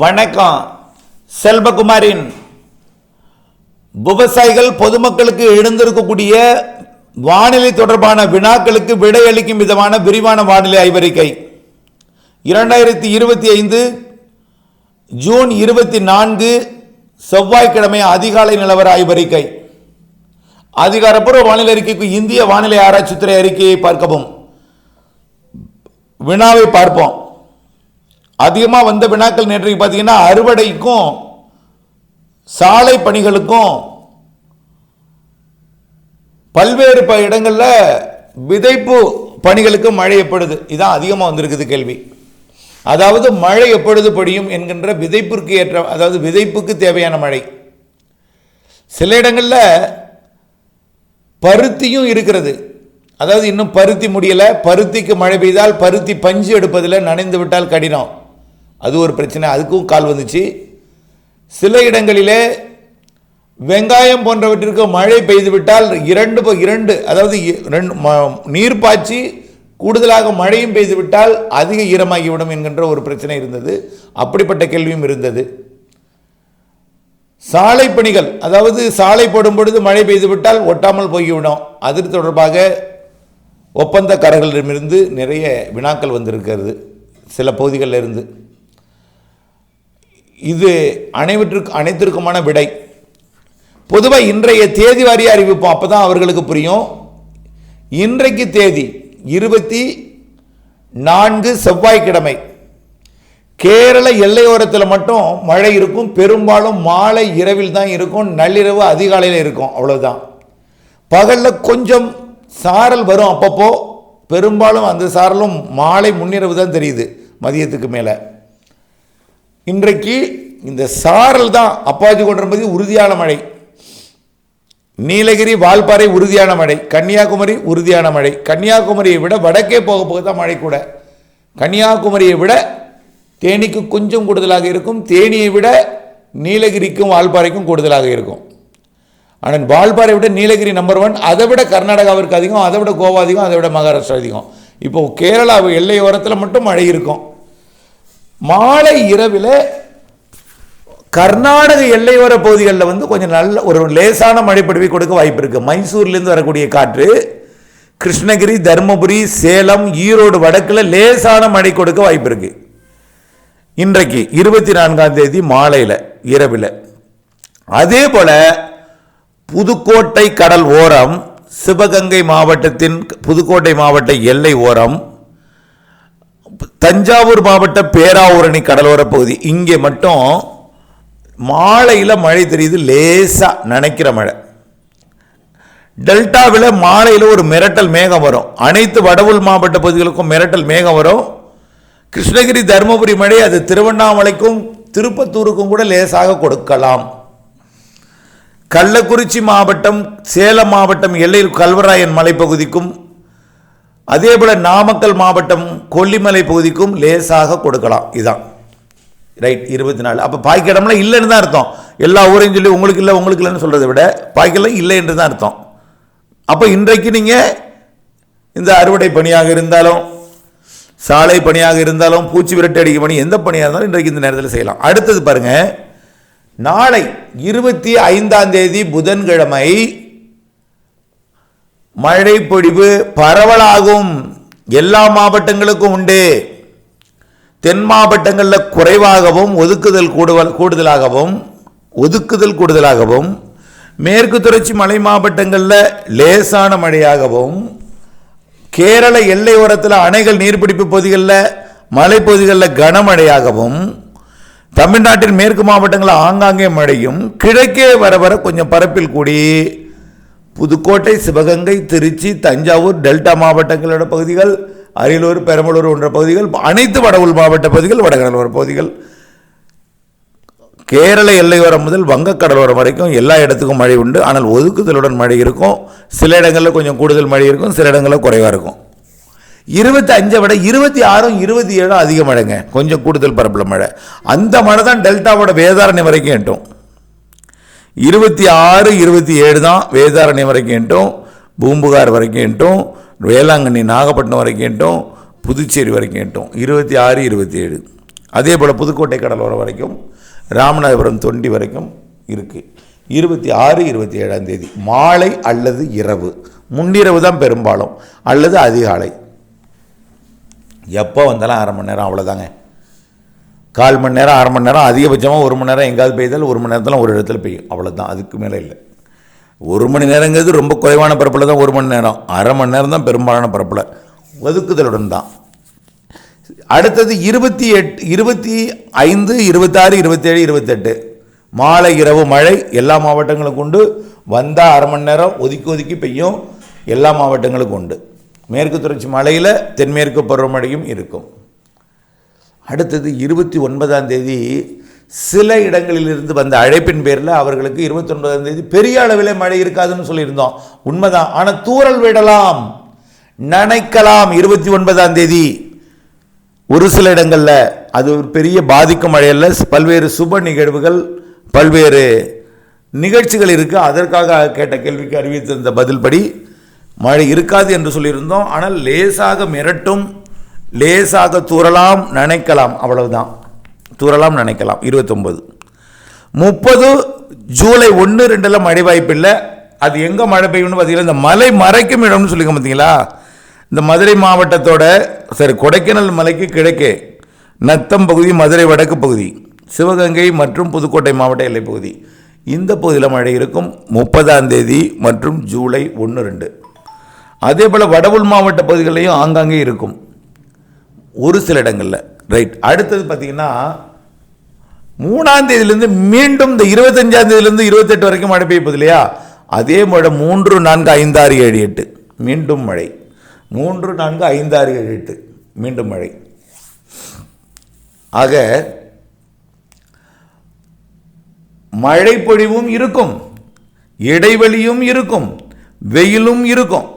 வணக்கம். செல்வகுமாரின் விவசாயிகள் பொதுமக்களுக்கு எழுந்திருக்கக்கூடிய வானிலை தொடர்பான வினாக்களுக்கு விடையளிக்கும் விதமான விரிவான வானிலை ஆய்வறிக்கை. இரண்டாயிரத்தி இருபத்தி ஐந்து ஜூன் இருபத்தி நான்கு செவ்வாய்க்கிழமை அதிகாலை நிலவர ஆய்வறிக்கை. அதிகாரப்பூர்வ வானிலை அறிக்கைக்கு இந்திய வானிலை ஆராய்ச்சித்துறை அறிக்கையை பார்க்கவும். வினாவை பார்ப்போம். அதிகமாக வந்த வினாக்கள் நேற்றைக்கு பார்த்தீங்கன்னா அறுவடைக்கும் சாலை பணிகளுக்கும் பல்வேறு ப இடங்களில் விதைப்பு பணிகளுக்கு மழை எப்பொழுது? இதான் அதிகமாக வந்திருக்குது கேள்வி. அதாவது மழை எப்பொழுது பொழியும் என்கின்ற விதைப்பிற்கு ஏற்ற அதாவது விதைப்புக்கு தேவையான மழை. சில இடங்களில் பருத்தியும் இருக்கிறது. அதாவது இன்னும் பருத்தி முடியலை பருத்திக்கு மழை பெய்தால் பருத்தி பஞ்சு எடுப்பதில் நனைந்து விட்டால் கடினம். அது ஒரு பிரச்சனை. அதுக்கும் கால் வந்துச்சு. சில இடங்களிலே வெங்காயம் போன்றவற்றிற்கு மழை பெய்துவிட்டால் இரண்டு ப- இரண்டு அதாவது இ- ரெண்டு ம- நீர் பாய்ச்சி கூடுதலாக மழையும் பெய்துவிட்டால் அதிக ஈரமாகிவிடும் என்கின்ற ஒரு பிரச்சனை இருந்தது. அப்படிப்பட்ட கேள்வியும் இருந்தது. சாலை பணிகள் அதாவது சாலை போடும் பொழுது மழை பெய்துவிட்டால் ஒட்டாமல் போய்விடும். அது தொடர்பாக ஒப்பந்தக்காரர்களிடமிருந்து நிறைய வினாக்கள் வந்திருக்கிறது. சில பகுதிகளில் இருந்து இது அனைவற்றுக்கு அனைத்திற்குமான விடை. பொதுவாக இன்றைய தேதி வாரியாக அறிவிப்போம். அப்போ தான் அவர்களுக்கு புரியும். இன்றைக்கு தேதி இருபத்தி நான்கு செவ்வாய்க்கிழமை. கேரள எல்லையோரத்தில் மட்டும் மழை இருக்கும். பெரும்பாலும் மாலை இரவில் தான் இருக்கும். நள்ளிரவு அதிகாலையில் இருக்கும். அவ்வளோதான் பகலில் கொஞ்சம் சாரல் வரும் அப்பப்போ. பெரும்பாலும் அந்த சாரலும் மாலை முன்னிரவு தான் தெரியுது. மதியத்துக்கு மேலே. இன்றைக்கு இந்த சாரல் தான் அப்பாச்சி கொண்டிருப்பது உறுதியான மழை. நீலகிரி வால்பாறை உறுதியான மழை. கன்னியாகுமரி உறுதியான மழை. கன்னியாகுமரியை விட வடக்கே போக போக தான் மழை கூட. கன்னியாகுமரியை விட தேனிக்கு கொஞ்சம் கூடுதலாக இருக்கும். தேனியை விட நீலகிரிக்கும் வால்பாறைக்கும் கூடுதலாக இருக்கும். ஆனால் வால்பாறை விட நீலகிரி நம்பர் ஒன் அதை விட கர்நாடகாவிற்கு அதிகம் அதை விட கோவா அதிகம் அதை விட மகாராஷ்டிரா அதிகம். இப்போது கேரளா எல்லையோரத்தில் மட்டும் மழை இருக்கும். மாலை இரவில் கர்நாடக எல்லையோர பகுதிகளில் வந்து கொஞ்சம் நல்ல ஒரு லேசான மழை பொழிவை கொடுக்க வாய்ப்பு இருக்குது மைசூர்லேருந்து வரக்கூடிய காற்று கிருஷ்ணகிரி தருமபுரி சேலம் ஈரோடு வடக்கில் லேசான மழை கொடுக்க வாய்ப்பு இருக்கு. இன்றைக்கு இருபத்தி நான்காம் தேதி மாலையில் இரவில். அதே போல் புதுக்கோட்டை கடல் ஓரம் சிவகங்கை மாவட்டத்தின் புதுக்கோட்டை மாவட்ட எல்லை ஓரம் தஞ்சாவூர் மாவட்ட பேராவூரணி கடலோர பகுதி. இங்கே மட்டும் மாலையில் மழை தெரியுது லேசாக நினைக்கிற மழை. டெல்டாவில் மாலையில் ஒரு மிரட்டல் மேகம் வரும். அனைத்து வடவுள் மாவட்ட பகுதிகளுக்கும் மிரட்டல் மேகம் வரும். கிருஷ்ணகிரி தருமபுரி மழை அது திருவண்ணாமலைக்கும் திருப்பத்தூருக்கும் கூட லேசாக கொடுக்கலாம். கள்ளக்குறிச்சி மாவட்டம் சேலம் மாவட்டம் எல்லையில் கல்வராயன் மலைப்பகுதிக்கும் அதே போல் நாமக்கல் மாவட்டம் கொல்லிமலை பகுதிக்கும் லேசாக கொடுக்கலாம். இதுதான் ரைட் இருபத்தி நாலு அப்போ பாய்க்கிடம்லாம் இல்லைன்னு தான் அர்த்தம். எல்லா ஊரையும் சொல்லி உங்களுக்கு இல்லை உங்களுக்கு இல்லைன்னு சொல்கிறத விட பாய்க்கெல்லாம் இல்லை என்று தான் அர்த்தம். அப்போ இன்றைக்கு நீங்கள் இந்த அறுவடை பணியாக இருந்தாலும் சாலை பணியாக இருந்தாலும் பூச்சி விரட்டு அடிக்க பணி எந்த பணியாக இருந்தாலும் இன்றைக்கு இந்த நேரத்தில் செய்யலாம். அடுத்தது பாருங்கள் நாளை இருபத்தி ஐந்தாம் தேதி புதன்கிழமை மழை பொழிவு பரவலாகும். எல்லா மாவட்டங்களுக்கும் உண்டு. தென் மாவட்டங்களில் குறைவாகவும் ஒதுக்குதல் கூடுதல் கூடுதலாகவும் ஒதுக்குதல் கூடுதலாகவும் மேற்கு தொடர்ச்சி மலை மாவட்டங்களில் லேசான மழையாகவும் கேரள எல்லை ஓரத்தில் அணைகள் நீர்பிடிப்பு பகுதிகளில் மலைப்பகுதிகளில் கனமழையாகவும் தமிழ்நாட்டின் மேற்கு மாவட்டங்களில் ஆங்காங்கே மழையும் கிழக்கே வர வர கொஞ்சம் பரப்பில் கூடி புதுக்கோட்டை சிவகங்கை திருச்சி தஞ்சாவூர் டெல்டா மாவட்டங்களோட பகுதிகள் அரியலூர் பெரம்பலூர் போன்ற பகுதிகள் அனைத்து வடவுள் மாவட்ட பகுதிகள் வடகடலோர பகுதிகள். கேரள எல்லையோரம் முதல் வங்கக்கடலோரம் வரைக்கும் எல்லா இடத்துக்கும் மழை உண்டு. ஆனால் ஒதுக்குதலுடன் மழை இருக்கும். சில இடங்களில் கொஞ்சம் கூடுதல் மழை இருக்கும். சில இடங்களில் குறைவாக இருக்கும். இருபத்தி அஞ்சை விட இருபத்தி ஆறும் இருபத்தி ஏழும் அதிக மழைங்க. கொஞ்சம் கூடுதல் பரப்பில் மழை. அந்த மழை தான் டெல்டாவோட வேதாரணை வரைக்கும் எட்டும். இருபத்தி ஆறு இருபத்தி ஏழு தான் வேதாரண்யம் வரைக்கும்ட்டும் பூம்புகார் வரைக்கும்ட்டும் வேளாங்கண்ணி நாகப்பட்டினம் வரைக்கும்ட்டும் புதுச்சேரி வரைக்கும்ட்டும் இருபத்தி ஆறு இருபத்தி ஏழு. அதே போல் புதுக்கோட்டை கடலோரம் வரைக்கும் ராமநாதபுரம் தொண்டி வரைக்கும் இருக்குது இருபத்தி ஆறு இருபத்தி ஏழாம் தேதி. மாலை அல்லது இரவு. முன்னிரவு தான் பெரும்பாலும். அல்லது அதிகாலை. எப்போ வந்தாலும் அரை மணி நேரம் அவ்வளோதாங்க கால் மணி நேரம் அரை மணி நேரம் அதிகபட்சமாக ஒரு மணி நேரம் எங்காவது பெய்தால் ஒரு மணி நேரத்தில் ஒரு இடத்துல பெய்யும். அவ்வளோதான் அதுக்கு மேலே இல்லை. ஒரு மணி நேரங்கிறது ரொம்ப குறைவான பரப்பில் தான் ஒரு மணி நேரம். அரை மணி நேரம் தான் பெரும்பாலான பரப்பில். ஒதுக்குதலுடன் தான். அடுத்தது இருபத்தி எட்டு இருபத்தி ஐந்து இருபத்தாறு இருபத்தேழு இருபத்தெட்டு. மாலை இரவு மழை எல்லா மாவட்டங்களுக்கும் உண்டு. வந்தால் அரை மணி நேரம் ஒதுக்கி ஒதுக்கி பெய்யும். எல்லா மாவட்டங்களுக்கும் உண்டு. மேற்கு தொடர்ச்சி மலையில் தென்மேற்கு பருவமழையும் இருக்கும். அடுத்தது இருபத்தி ஒன்பதாம் தேதி சில இடங்களிலிருந்து வந்த அழைப்பின் பேரில் அவர்களுக்கு இருபத்தி ஒன்பதாம் தேதி பெரிய அளவில் மழை இருக்காதுன்னு சொல்லியிருந்தோம். உண்மைதான். ஆனால் தூறல் விடலாம். நனைக்கலாம். இருபத்தி ஒன்பதாம் தேதி ஒரு சில இடங்களில் அது ஒரு பெரிய பாதிக்கும் மழையில் பல்வேறு சுப நிகழ்வுகள் பல்வேறு நிகழ்ச்சிகள் இருக்குது அதற்காக கேட்ட கேள்விக்கு அறிவித்திருந்த பதில் படி மழை இருக்காது என்று சொல்லியிருந்தோம். ஆனால் லேசாக மிரட்டும் லேசாக தூறலாம் நினைக்கலாம் அவ்வளவுதான். தூறலாம் நினைக்கலாம். இருபத்தொம்பது. முப்பது ஜூலை ஒன்று ரெண்டில் மழை வாய்ப்பில்லை அது எங்கே மழை பெய்யும்னு பார்த்தீங்கன்னா இந்த மலை மறைக்கும் இடம்னு சொல்லிக்க பார்த்தீங்களா? இந்த மதுரை மாவட்டத்தோட சரி கொடைக்கானல் மலைக்கு கிழக்கே நத்தம் பகுதி மதுரை வடக்கு பகுதி சிவகங்கை மற்றும் புதுக்கோட்டை மாவட்ட எல்லை பகுதி இந்த பகுதியில் மழை இருக்கும். முப்பதாம் தேதி மற்றும் ஜூலை ஒன்று ரெண்டு. அதே போல் வடவுள் மாவட்ட பகுதிகளிலையும் ஆங்காங்கே இருக்கும். ஒரு சில இடங்களில். ரைட் அடுத்தது பார்த்தீங்கன்னா மூணாம் தேதியிலேருந்து மீண்டும் இந்த இருபத்தஞ்சாம் தேதியிலேருந்து இருபத்தெட்டு வரைக்கும் மழை பெய்யுது இல்லையா? அதே மழை மூன்று நான்கு ஐந்து ஆறு ஏழு எட்டு. மீண்டும் மழை. மூன்று நான்கு ஐந்து ஆறு ஏழு எட்டு. மீண்டும் மழை. ஆக மழை பொழிவும் இருக்கும். இடைவெளியும் இருக்கும். வெயிலும் இருக்கும்.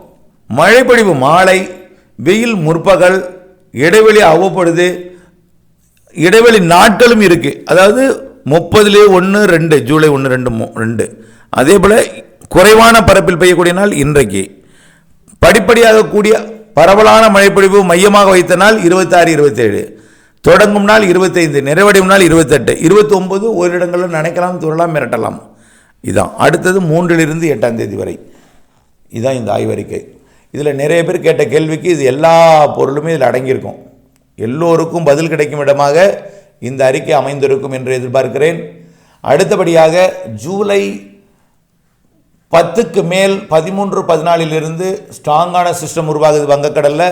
மழை பொழிவு மாலை வெயில் முற்பகல் இடைவெளி அவ்வப்படுது. இடைவெளி நாட்களும் இருக்குது அதாவது முப்பதுலேயே ஒன்று ரெண்டு ஜூலை ஒன்று ரெண்டு மூ ரெண்டு. அதே போல் குறைவான பரப்பில் பெய்யக்கூடிய நாள் இன்றைக்கு. படிப்படியாக கூடிய பரவலான மழைப்பொழிவு மையமாக வைத்த நாள் இருபத்தாறு இருபத்தேழு. தொடங்கும் நாள் இருபத்தைந்து நிறைவடையும் நாள் இருபத்தெட்டு. இருபத்தொம்பது ஒரு இடங்களில் நினைக்கலாம் துரலாம் மிரட்டலாம். இதான். அடுத்தது மூன்றிலிருந்து எட்டாம் தேதி வரை. இதுதான் இந்த ஆய்வறிக்கை. இதில் நிறைய பேர் கேட்ட கேள்விக்கு இது எல்லா பொருளுமே இதில் அடங்கியிருக்கும். எல்லோருக்கும் பதில் கிடைக்கும் இடமாக இந்த அறிக்கை அமைந்திருக்கும் என்று எதிர்பார்க்கிறேன். அடுத்தபடியாக ஜூலை பத்துக்கு மேல் பதிமூன்று பதினாலிலிருந்து ஸ்ட்ராங்கான சிஸ்டம் உருவாகுது வங்கக்கடலில்.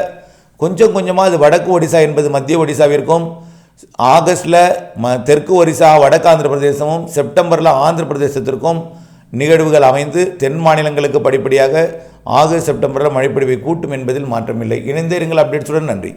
கொஞ்சம் கொஞ்சமாக இது வடக்கு ஒடிசா என்பது மத்திய ஒடிசாவிற்கும் ஆகஸ்டில் ம தெற்கு ஒரிசா வடக்கு ஆந்திர பிரதேசமும் செப்டம்பரில் ஆந்திர பிரதேசத்திற்கும் நிகழ்வுகள் அமைந்து தென் மாநிலங்களுக்கு படிப்படியாக ஆகஸ்ட் செப்டம்பரில் மழைப்பொழிவை கூட்டும் என்பதில் மாற்றமில்லை. இணைந்தேருங்கள் அப்டேட்ஸுடன் நன்றி.